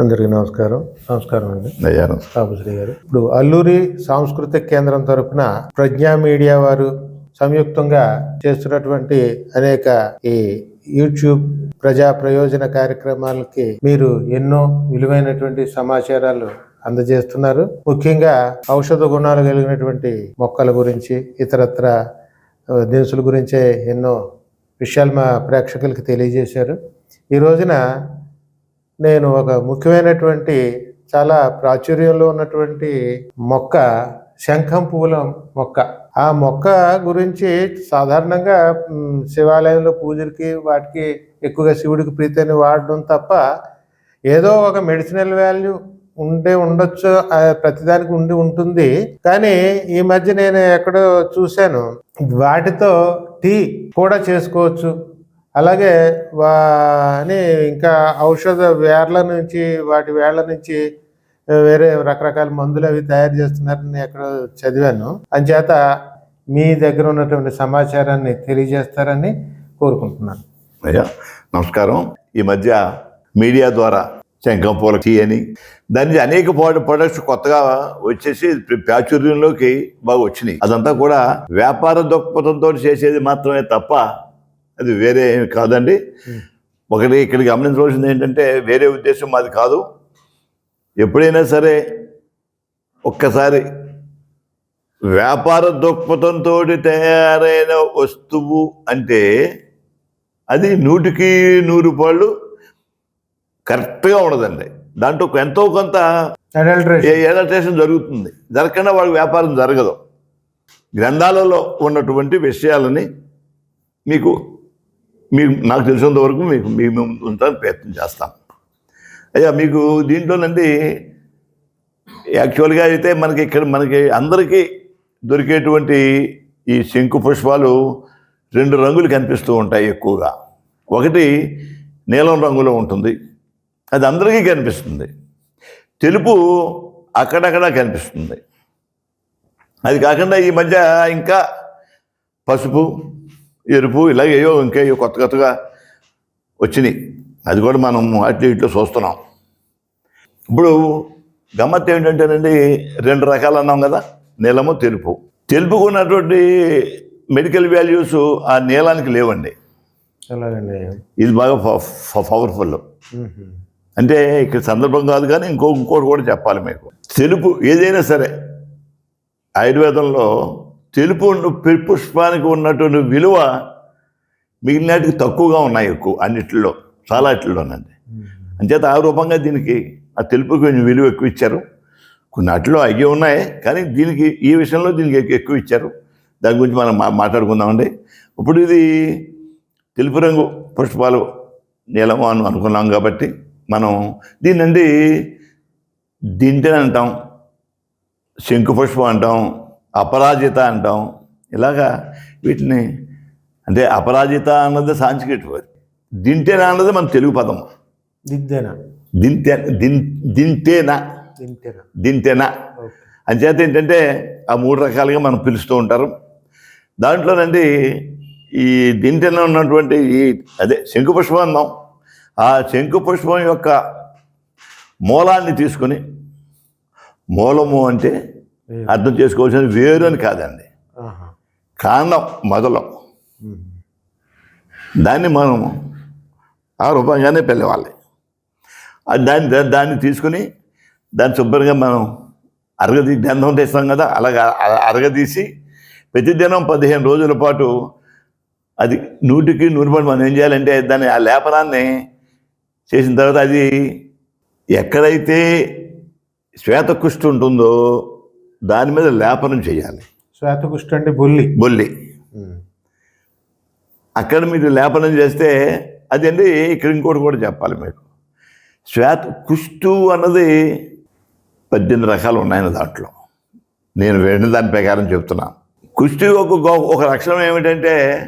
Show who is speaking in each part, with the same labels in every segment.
Speaker 1: అందరికీ నమస్కారం. నమస్కారం అండి.
Speaker 2: అయ్యాను
Speaker 1: బాబుశ్రీ గారు. ఇప్పుడు అల్లూరి సాంస్కృతిక కేంద్రం తరపున ప్రజ్ఞా మీడియా వారు సంయుక్తంగా చేస్తున్నటువంటి అనేక ఈ యూట్యూబ్ ప్రజా ప్రయోజన కార్యక్రమాలకి మీరు ఎన్నో విలువైనటువంటి సమాచారాలు అందజేస్తున్నారు. ముఖ్యంగా ఔషధ గుణాలు కలిగినటువంటి మొక్కల గురించి ఇతరత్ర దినుసుల గురించే ఎన్నో విషయాలు మా ప్రేక్షకులకి తెలియజేశారు. ఈ రోజున నేను ఒక ముఖ్యమైనటువంటి చాలా ప్రాచుర్యంలో ఉన్నటువంటి మొక్క శంఖం పువ్వుల మొక్క. ఆ మొక్క గురించి సాధారణంగా శివాలయంలో పూజలకి వాటికి ఎక్కువగా శివుడికి ప్రీతిని వాడడం తప్ప ఏదో ఒక మెడిసినల్ వాల్యూ ఉండే ఉండొచ్చు ప్రతిదానికి ఉండి ఉంటుంది. కానీ ఈ మధ్య నేను ఎక్కడో చూశాను వాటితో టీ కూడా చేసుకోవచ్చు. అలాగే వా అని ఇంకా ఔషధ వేర్ల నుంచి వాటి వేళ్ళ నుంచి వేరే రకరకాల మందులు అవి తయారు చేస్తున్నారని ఎక్కడో చదివాను. అంచేత మీ దగ్గర ఉన్నటువంటి సమాచారాన్ని తెలియజేస్తారని కోరుకుంటున్నాను.
Speaker 2: అయ్యా నమస్కారం. ఈ మధ్య మీడియా ద్వారా శంఖం పూల టీ అని దాని అనేక ప్రొడక్ట్స్ కొత్తగా వచ్చేసి ప్రాచుర్యంలోకి బాగా వచ్చినాయి. అదంతా కూడా వ్యాపార దృక్పథంతో చేసేది మాత్రమే తప్ప అది వేరే ఏమి కాదండి ఒకటి ఇక్కడ గమనించవలసింది ఏంటంటే వేరే ఉద్దేశం మాది కాదు. ఎప్పుడైనా సరే ఒక్కసారి వ్యాపార దృక్పథంతో తయారైన వస్తువు అంటే అది నూటికి నూరు రూపాయలు కరెక్ట్గా ఉండదండి. దాంట్లో ఎంతో కొంత ఎలక్ట్రేషన్ జరుగుతుంది. జరగకుండా వాళ్ళకి వ్యాపారం జరగదు. గ్రంథాలలో ఉన్నటువంటి విషయాలని మీకు మీకు నాకు తెలిసినంత వరకు మీకు మీ ముందు ఉంటానికి ప్రయత్నం చేస్తాం. అయ్యా మీకు దీంట్లోనండి యాక్చువల్గా అయితే మనకి ఇక్కడ మనకి అందరికీ దొరికేటువంటి ఈ శంకు పుష్పాలు రెండు రంగులు కనిపిస్తూ ఉంటాయి ఎక్కువగా. ఒకటి నీలం రంగులో ఉంటుంది. అది అందరికీ కనిపిస్తుంది. తెలుపు అక్కడక్కడ కనిపిస్తుంది. అది కాకుండా ఈ మధ్య ఇంకా పసుపు ఎరుపు ఇలాగ ఏవో ఇంకా ఏవో కొత్త కొత్తగా వచ్చినాయి. అది కూడా మనం అటు ఇట్లు చూస్తున్నాం. ఇప్పుడు గమ్మత్ ఏంటంటేనండి రెండు రకాలు అన్నాం కదా నీలము తెలుపు. తెలుపుకు ఉన్నటువంటి మెడికల్ వాల్యూస్ ఆ నీలానికి లేవండి. ఇది బాగా పవర్ఫుల్. అంటే ఇక్కడ సందర్భం కాదు కానీ ఇంకో ఇంకోటి కూడా చెప్పాలి మీకు. తెలుపు ఏదైనా సరే ఆయుర్వేదంలో తెలుపు పుష్పానికి ఉన్నటువంటి విలువ మిగిలినటికి తక్కువగా ఉన్నాయి ఎక్కువ అన్నిటిలో చాలా ఇట్లలోనండి
Speaker 1: మ్మ్.
Speaker 2: అంచేత ఆ రూపంగా దీనికి ఆ తెలుపుకి కొంచెం విలువ ఎక్కువ ఇచ్చారు. కొన్ని అట్లో అయ్యి ఉన్నాయి కానీ దీనికి ఈ విషయంలో దీనికి ఎక్కు- ఎక్కువ ఇచ్చారు. దాని గురించి మనం మా మాట్లాడుకుందామండి. ఇప్పుడు ఇది తెలుపు రంగు పుష్పాలు నీలము అని అనుకున్నాం కాబట్టి మనం దీన్నండి దింటెని అంటాం శంకు పుష్పం అంటాం అపరాజిత అంటాం. ఇలాగా వీటిని అంటే అపరాజిత అన్నది సాంస్క్రిట్ వర్డ్. దింటెన అన్నది మన తెలుగు పదం.
Speaker 1: దిద్దేనా
Speaker 2: దింతే దిన్ దింతేనా. దింతేనా? అంచేత ఏంటంటే ఆ మూడు రకాలుగా మనం పిలుస్తూ ఉంటారు. దాంట్లోనండి ఈ దింటెన ఉన్నటువంటి ఈ అదే శంకుపుష్పం అన్నాం. ఆ శంకుపుష్పం యొక్క మూలాన్ని తీసుకొని మూలము అంటే అర్థం చేసుకోవాల్సిన వేరు అని కాదండి. కాండం మొదలం. దాన్ని మనం ఆ రూపంగానే పిలవాలి దాన్ని దాన్ని తీసుకుని దాన్ని శుభ్రంగా మనం అరగదీ గంధం తెస్తాం కదా అలాగా అరగదీసి ప్రతిదినం పదిహేను రోజుల పాటు అది నూటికి నూరు పాటు మనం ఏం చేయాలంటే దాన్ని ఆ లేపనాన్ని చేసిన తర్వాత అది ఎక్కడైతే శ్వేతకుష్టి ఉంటుందో దాని మీద లేపనం చేయాలి.
Speaker 1: శ్వేతకుష్టి అంటే బొల్లి.
Speaker 2: బొల్లి. అక్కడ మీరు లేపనం చేస్తే అదండి ఇక్కడ ఇంకోటి కూడా చెప్పాలి మీకు. శ్వేత కుష్టు అన్నది పద్దెనిమిది రకాలు ఉన్నాయని దాంట్లో. నేను వేడిన దాని ప్రకారం చెప్తున్నాను కుష్టి ఒక గొ- ఒక లక్షణం ఏమిటంటే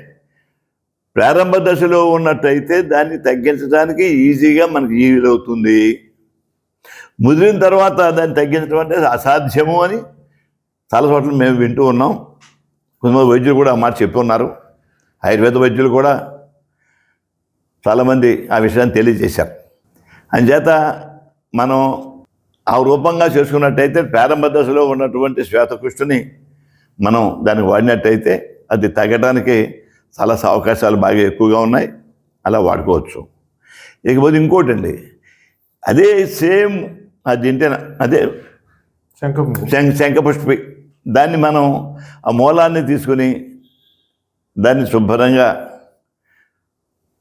Speaker 2: ప్రారంభ దశలో ఉన్నట్టయితే దాన్ని తగ్గించడానికి ఈజీగా మనకి వీలవుతుంది. ముదిరిన తర్వాత దాన్ని తగ్గించడం అంటే అసాధ్యము అని చాలా చోట్ల మేము వింటూ ఉన్నాం. కొంతమంది వైద్యులు కూడా ఆ మాట చెప్పి ఉన్నారు. ఆయుర్వేద వైద్యులు కూడా చాలామంది ఆ విషయాన్ని తెలియజేశారు. అంచేత మనం ఆ రూపంగా చేసుకున్నట్టయితే ప్రారంభ దశలో ఉన్నటువంటి శ్వేతకృష్ణుని మనం దాన్ని వాడినట్టయితే అది తగ్గడానికి చాలా అవకాశాలు బాగా ఎక్కువగా ఉన్నాయి. అలా వాడుకోవచ్చు. ఇకపోతే ఇంకోటండి. అదే సేమ్ అది తింటే అదే
Speaker 1: శంఖ
Speaker 2: శంఖపుష్పి. దాన్ని మనం ఆ మూలాన్ని తీసుకుని దాన్ని శుభ్రంగా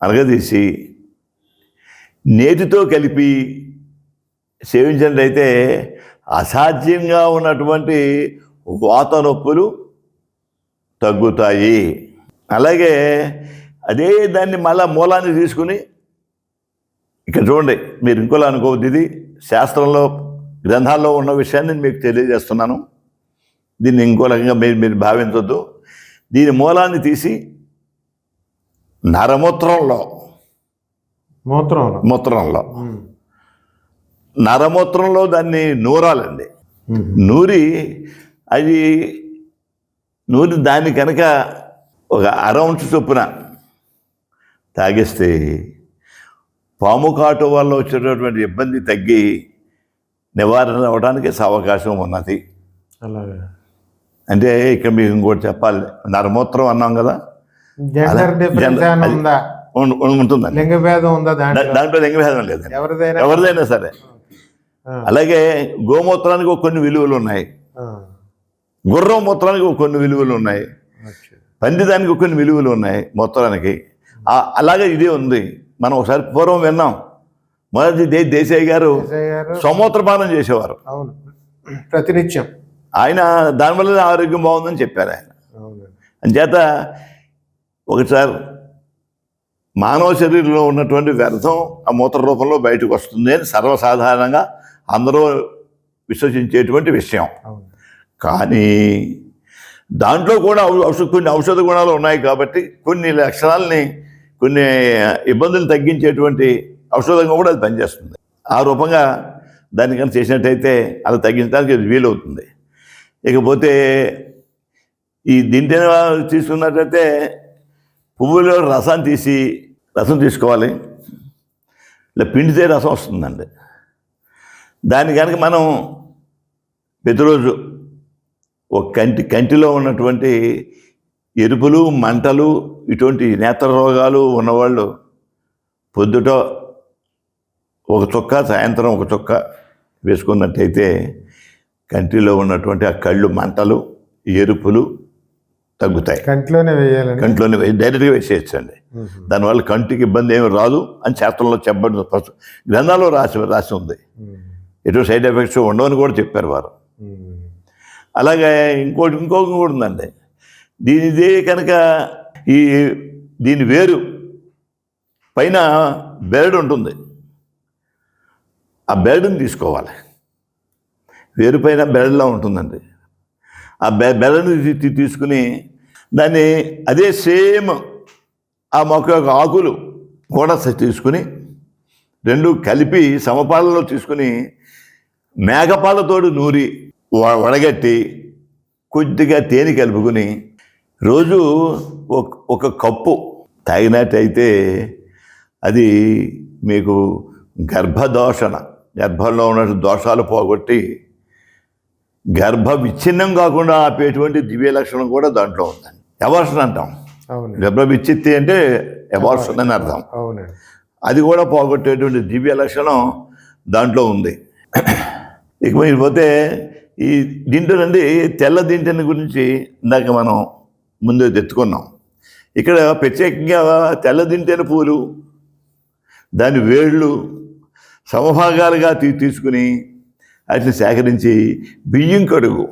Speaker 2: అరగదీసి నేతితో కలిపి సేవించినట్లయితే అసాధ్యంగా ఉన్నటువంటి వాత నొప్పులు తగ్గుతాయి. అలాగే అదే దాన్ని మళ్ళా మూలాన్ని తీసుకుని ఇక్కడ చూడండి మీరు ఇంకోలా అనుకోవద్దు ఇది శాస్త్రంలో గ్రంథాల్లో ఉన్న విషయాన్ని నేను మీకు తెలియజేస్తున్నాను. దీన్ని ఇంకో రకంగా మీరు మీరు భావించొద్దు. దీని మూలాన్ని తీసి నరమూత్రంలో
Speaker 1: మూత్రంలో.
Speaker 2: మూత్రంలో. నరమూత్రంలో దాన్ని నూరాలండి. నూరి అది నూరి దాన్ని కనుక ఒక అరౌండ్స్ చొప్పున తాగిస్తే పాము కాటు వల్ల వచ్చేటటువంటి ఇబ్బంది తగ్గి నివారణ అవ్వడానికి అవకాశం ఉన్నది.
Speaker 1: అలాగే.
Speaker 2: అంటే ఇక్కడ మీకు ఇంకోటి చెప్పాలి. నరమూత్రం అన్నాం కదా?
Speaker 1: ఉందా?
Speaker 2: ఉంటుందండి.
Speaker 1: దాంట్లో?
Speaker 2: లింగభేదం లేదు
Speaker 1: ఎవరిదైనా
Speaker 2: ఎవరిదైనా సరే. అలాగే గోమూత్రానికి ఒక కొన్ని విలువలు ఉన్నాయి. గుర్రం మూత్రానికి ఒక కొన్ని విలువలు ఉన్నాయి. ఒక కొన్ని విలువలు ఉన్నాయి మూత్రానికి. అలాగే ఇదే ఉంది. మనం ఒకసారి పూర్వం విన్నాం. మొదటి దేశాయి గారు సమూత్రపానం చేసేవారు.
Speaker 1: అవును. ప్రతినిత్యం.
Speaker 2: ఆయన దానివల్ల ఆరోగ్యం బాగుందని చెప్పారు ఆయన. అంచేత ఒకసారి మానవ శరీరంలో ఉన్నటువంటి వ్యర్థం ఆ మూత్ర రూపంలో బయటకు వస్తుంది అని సర్వసాధారణంగా అందరూ విశ్వసించేటువంటి విషయం. కానీ దాంట్లో కూడా ఔషధ కొన్ని ఔషధ గుణాలు ఉన్నాయి కాబట్టి కొన్ని లక్షణాలని కొన్ని ఇబ్బందులు తగ్గించేటువంటి ఔషధంగా కూడా అది పనిచేస్తుంది. ఆ రూపంగా దానికన్నా చేసినట్టయితే అలా తగ్గించడానికి అది వీలవుతుంది. ఇకపోతే ఈ దింటిన తీసుకున్నట్టయితే పువ్వులో రసం తీసి రసం తీసుకోవాలి. ఇలా పిండితే రసం వస్తుందండి. దాన్ని కనుక మనం ప్రతిరోజు ఒక కంటి కంటిలో ఉన్నటువంటి ఎరుపులు మంటలు ఇటువంటి నేత్ర రోగాలు ఉన్నవాళ్ళు పొద్దుట ఒక చుక్క సాయంత్రం ఒక చుక్క వేసుకున్నట్టయితే కంటిలో ఉన్నటువంటి ఆ కళ్ళు మంటలు ఎరుపులు తగ్గుతాయి.
Speaker 1: కంట్లోనే వేయాలని
Speaker 2: కంట్లోనే డైరెక్ట్గా వేసేయచ్చండి. దానివల్ల కంటికి ఇబ్బంది ఏమి రాదు అని శాస్త్రంలో చెప్పబడి ప్రస్తు- గ్రంథాల్లో రాసి రాసి ఉంది. ఎటువంటి సైడ్ ఎఫెక్ట్స్ ఉండవని కూడా చెప్పారు వారు. అలాగే ఇంకోటి ఇంకొక కూడా ఉందండి. దీనిదే కనుక ఈ దీని వేరు పైన బెరడు ఉంటుంది. ఆ బెరడుని తీసుకోవాలి. వేరుపైన బెరడులా ఉంటుందండి. ఆ బె బెరడుని తీసుకుని దాన్ని అదే సేమ్ ఆ మొక్క యొక్క ఆకులు కూడా తీసుకుని రెండు కలిపి సమపాలలో తీసుకుని మేకపాలతోడు నూరి వ- వడగట్టి కొద్దిగా తేనె కలుపుకుని రోజు ఒక ఒక కప్పు తాగినట్టయితే అది మీకు గర్భదోషణ. గర్భంలో ఉన్న దోషాలు పోగొట్టి గర్భ విచ్ఛిన్నం కాకుండా ఆపేటువంటి దివ్య లక్షణం కూడా దాంట్లో ఉందండి. ఎవార్షన్ అంటాం. గర్భ విచ్చిత్తి అంటే ఎవార్షన్ అని అర్థం. అది కూడా పోగొట్టేటువంటి దివ్య లక్షణం దాంట్లో ఉంది. ఇక మీరు పోతే ఈ దింటనండి తెల్ల దింటని గురించి ఇందాక మనం ముందు తెచ్చుకున్నాం. ఇక్కడ ప్రత్యేకంగా తెల్ల దింటెన పూలు దాని వేళ్ళు సమభాగాలుగా తీ తీసుకుని వాటిని సేకరించి బియ్యం కడుగు.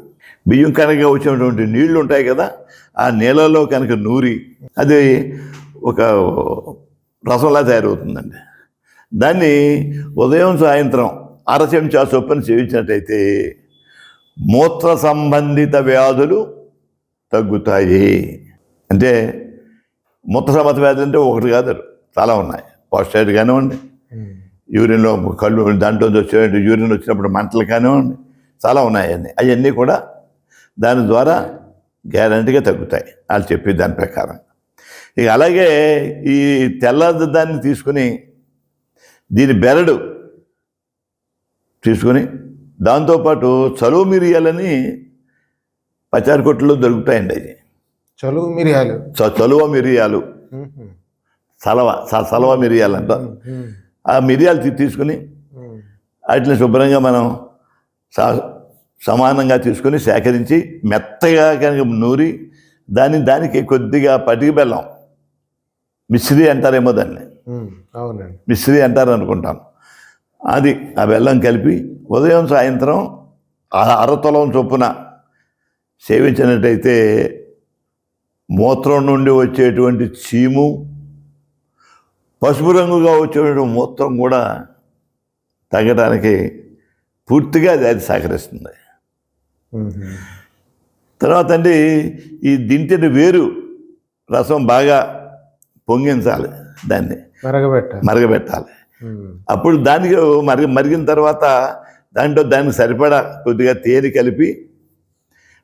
Speaker 2: బియ్యం కనుక వచ్చినటువంటి నీళ్ళు ఉంటాయి కదా ఆ నీళ్ళలో కనుక నూరి అది ఒక రసంలా తయారవుతుందండి. దాన్ని ఉదయం సాయంత్రం అర చెంచా చొప్పున సేవించినట్టయితే మూత్ర సంబంధిత వ్యాధులు తగ్గుతాయి. అంటే మూత్ర సంబంధిత వ్యాధులు అంటే ఒకటి కాదు చాలా ఉన్నాయి. పాస్టైడ్ కానివ్వండి యూరిన్లో కళ్ళు దాంట్లో వచ్చే యూరిన్ వచ్చినప్పుడు మంటలు కానివ్వండి చాలా ఉన్నాయి అవన్నీ. అవన్నీ కూడా దాని ద్వారా గ్యారంటీగా తగ్గుతాయి. వాళ్ళు చెప్పే దాని ప్రకారం. ఇక అలాగే ఈ తెల్ల దాన్ని తీసుకుని దీని బెరడు తీసుకొని దాంతోపాటు చలువ మిరియాలని పచారి కొట్టులో దొరుకుతాయండి అవి.
Speaker 1: చలువు మిరియాలు?
Speaker 2: చలువ మిరియాలు. సలవ సలవ మిరియాలు అంట
Speaker 1: ఉమ్.
Speaker 2: ఆ మిరియాలు తీసుకుని. వాటిని శుభ్రంగా మనం సా- సమానంగా తీసుకొని సేకరించి మెత్తగా కనుక నూరి దాని దానికి కొద్దిగా పటిక బెల్లం మిశ్రీ అంటారేమో దాన్ని.
Speaker 1: అవునండి
Speaker 2: మిశ్రీ అంటారు అనుకుంటాను అది ఆ బెల్లం కలిపి ఉదయం సాయంత్రం ఆ అరతొలం చొప్పున సేవించినట్టయితే మూత్రం నుండి వచ్చేటువంటి చీము పసుపు రంగుగా వచ్చేటువంటి మూత్రం కూడా తగ్గడానికి పూర్తిగా అది అది సహకరిస్తుంది. తర్వాత అండి ఈ దింటిన వేరు రసం బాగా పొంగించాలి దాన్ని
Speaker 1: మరగబెట్టాలి
Speaker 2: మరగబెట్టాలి. అప్పుడు దానికి మరిగి మరిగిన తర్వాత దాంట్లో దానికి సరిపడా కొద్దిగా తేనె కలిపి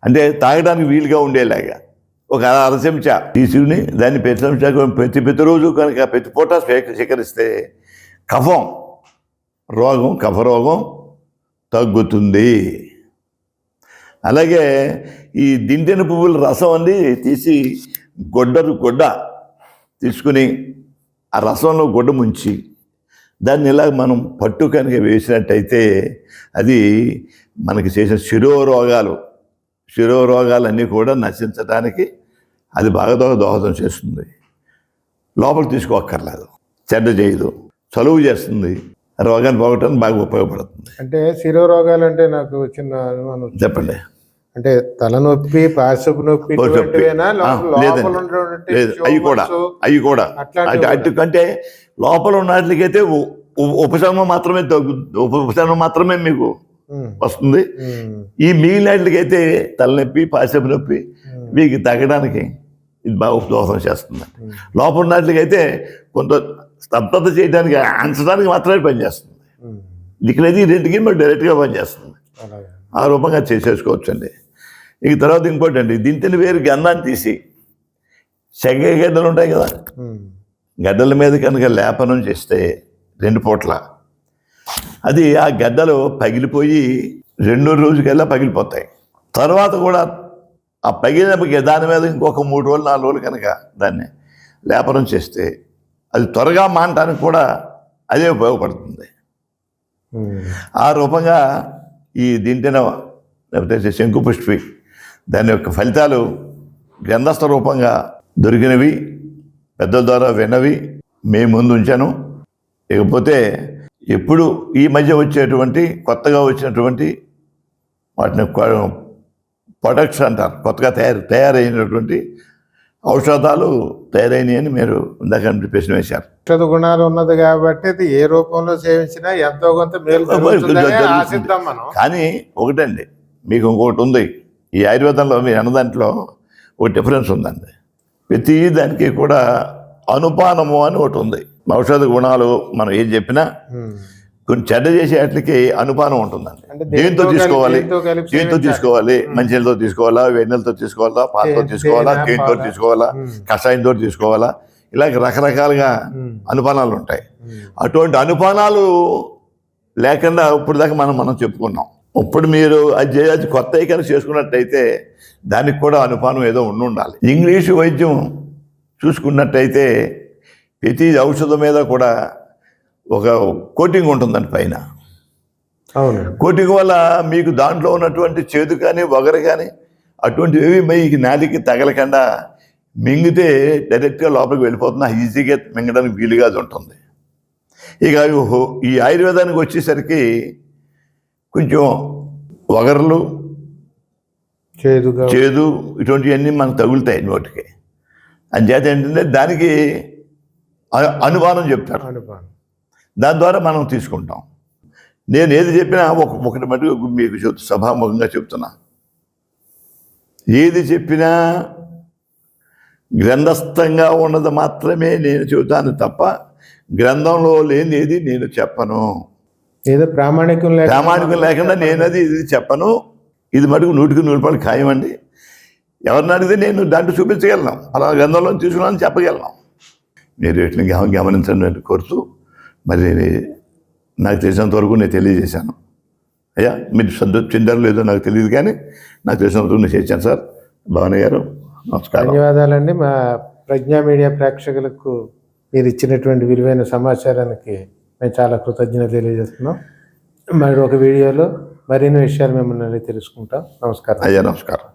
Speaker 2: అంటే తాగడానికి వీలుగా ఉండేలాగా ఒక అర చెంచా తీసుకుని దాన్ని ప్రతి చెంచా ప్రతి ప్రతిరోజు కనుక ప్రతి పూట స్వీకరిస్తే కఫం రోగం కఫ రోగం తగ్గుతుంది. అలాగే ఈ దిండిన పువ్వుల రసం అండి తీసి గొడ్డరు గొడ్డ తీసుకుని ఆ రసంలో గొడ్డ ముంచి దాన్ని ఇలా మనం పట్టు కనుక వేసినట్టయితే అది మనకి చేసిన శిరోరోగాలు శిరోరోగాలన్నీ కూడా నశించడానికి అది బాగా దోహ దోహదం చేస్తుంది. లోపలికి తీసుకోక్కర్లేదు. చెడ్డ చేయదు. చలువు చేస్తుంది. రోగాన్ని పోగొట్టడానికి బాగా ఉపయోగపడుతుంది.
Speaker 1: అంటే శిరోరోగాలు అంటే నాకు చిన్న అనుమానం
Speaker 2: చెప్పండి.
Speaker 1: అంటే తలనొప్పి పార్శ్వపు నొప్పి
Speaker 2: అవి కూడా. అవి కూడా. అటు. అటు కంటే లోపల ఉన్న వాటికైతే ఉ- ఉ- ఉపశమనం మాత్రమే తగ్గు ఉప- ఉపశమనం మాత్రమే మీకు. వస్తుంది. ఈ మిగిలినట్లకైతే తలనొప్పి పాశపు నొప్పి. మీకు తగ్గడానికి ఇది బాగా దోహదం చేస్తుంది
Speaker 1: ఉమ్.
Speaker 2: లోపల ఉన్నట్లకైతే కొంత స్తబ్దత చేయడానికి అంచడానికి మాత్రమే పనిచేస్తుంది. ఇక్కడైతే ఈ రెండుకి మరి డైరెక్ట్గా పనిచేస్తుంది. ఆ రూపంగా చేసేసుకోవచ్చు అండి ఇక తర్వాత ఇంకోటి అండి దీంతో వేరు గంధాన్ని తీసి చెగ్గ గడ్డలు ఉంటాయి కదా. గడ్డల మీద కనుక లేపనం చేస్తే రెండు పూట్ల. అది ఆ గడ్డలు పగిలిపోయి రెండో రోజుకల్లా పగిలిపోతాయి. తర్వాత కూడా ఆ పగిలిన దాని మీద ఇంకొక మూడు రోజులు నాలుగు రోజులు కనుక దాన్ని లేపనం చేస్తే అది త్వరగా మానటానికి కూడా అదే ఉపయోగపడుతుంది. ఆ రూపంగా ఈ దీంటిన లేకపోతే శంకుపుష్పి దాని యొక్క ఫలితాలు గ్రంథస్థ రూపంగా దొరికినవి పెద్దల ద్వారా విన్నవి మేము ముందు ఉంచాను ఇకపోతే ఎప్పుడు ఈ మధ్య వచ్చేటువంటి కొత్తగా వచ్చినటువంటి వాటిని ప్రొడక్ట్స్ అంటారు. కొత్తగా తయారు తయారైనటువంటి ఔషధాలు తయారైనవి అని మీరు ఇందాక ప్రశ్న వేశారు.
Speaker 1: ఔషధ గుణాలు ఉన్నది కాబట్టి అది ఏ రూపంలో సేవించినా ఎంతో కొంత మేలు. ఆశిద్దాం మనం.
Speaker 2: కానీ ఒకటండి మీకు ఇంకొకటి ఉంది. ఈ ఆయుర్వేదంలో మీ అన్నదాంట్లో ఒక డిఫరెన్స్ ఉందండి. ప్రతి దానికి కూడా అనుపానము అని ఒకటి ఉంది. ఔషధ గుణాలు మనం ఏం చెప్పినా. కొన్ని చెడ్డ చేసే వాటికి అనుపానం ఉంటుందండి దేంతో
Speaker 1: దేంతో
Speaker 2: తీసుకోవాలి
Speaker 1: దేంతో సేవించాలి.
Speaker 2: తీసుకోవాలి మంచినీళ్ళతో తీసుకోవాలా వేడినీళ్ళతో తీసుకోవాలా పాలతో తీసుకోవాలా
Speaker 1: పాల.
Speaker 2: తీసుకోవాలా. కషాయంతో తీసుకోవాలా ఇలాగ రకరకాలుగా
Speaker 1: ఉమ్.
Speaker 2: అనుపానాలు ఉంటాయి. అటువంటి అనుపానాలు లేకుండా ఇప్పుడు దాకా మనం మనం చెప్పుకున్నాం ఇప్పుడు మీరు అది చే- అది కొత్త కనుక చేసుకున్నట్టయితే దానికి కూడా అనుపానం ఏదో ఉండి ఉండాలి ఇంగ్లీషు వైద్యం చూసుకున్నట్టయితే ప్రతి ఔషధం మీద కూడా ఒక కోటింగ్ ఉంటుందండి పైన. కోటింగ్ వల్ల మీకు దాంట్లో ఉన్నటువంటి చేదు కానీ వగరు కానీ అటువంటివి ఏవి మీకు నాలికి తగలకుండా మింగితే డైరెక్ట్గా లోపలికి వెళ్ళిపోతున్నా ఈజీగా మింగడానికి వీలుగా ఉంటుంది ఇక ఈ ఆయుర్వేదానికి వచ్చేసరికి కొంచెం వగర్లు
Speaker 1: చేదుగా
Speaker 2: చేదు ఇటువంటివన్నీ మనకు తగులుతాయి నోటికి. అంచేత ఏంటంటే దానికి అనుమానం చెప్తారు.
Speaker 1: అనుపానం
Speaker 2: దాని ద్వారా మనం తీసుకుంటాం. నేను ఏది చెప్పినా ఒక ఒకటి మటుకు మీకు చెప్ సభాముఖంగా చెప్తున్నా ఏది చెప్పినా గ్రంథస్థంగా ఉన్నది మాత్రమే నేను చెబుతాను తప్ప గ్రంథంలో లేనిది నేను చెప్పను.
Speaker 1: ఏదో ప్రామాణికం
Speaker 2: ప్రామాణికం లేకుండా నేను అది ఇది చెప్పను. ఇది మటుకు నూటికి నూరు రూపాయలు ఖాయమండి. ఎవరిని అడిగితే నేను దాంట్లో చూపించగలను. అలా గ్రంథంలో తీసుకున్నాను చెప్పగలను. మీరు వీటిని గమ- గమనించండి కోరుతూ మరి నాకు తెలిసినంత వరకు నేను తెలియజేశాను. అయ్యా మీరు సంతృప్తి చెందారో లేదో నాకు తెలియదు కానీ నాకు తెలిసినంత నేను చేశాను సార్. భవానీ గారు నమస్కారం.
Speaker 1: ధన్యవాదాలండి. మా ప్రజ్ఞా మీడియా ప్రేక్షకులకు మీరు ఇచ్చినటువంటి విలువైన సమాచారానికి మేము చాలా కృతజ్ఞత తెలియజేస్తున్నాం. మరి ఒక వీడియోలో మరిన్ని విషయాలు మిమ్మల్ని తెలుసుకుంటాం. నమస్కారం.
Speaker 2: అయ్యా నమస్కారం.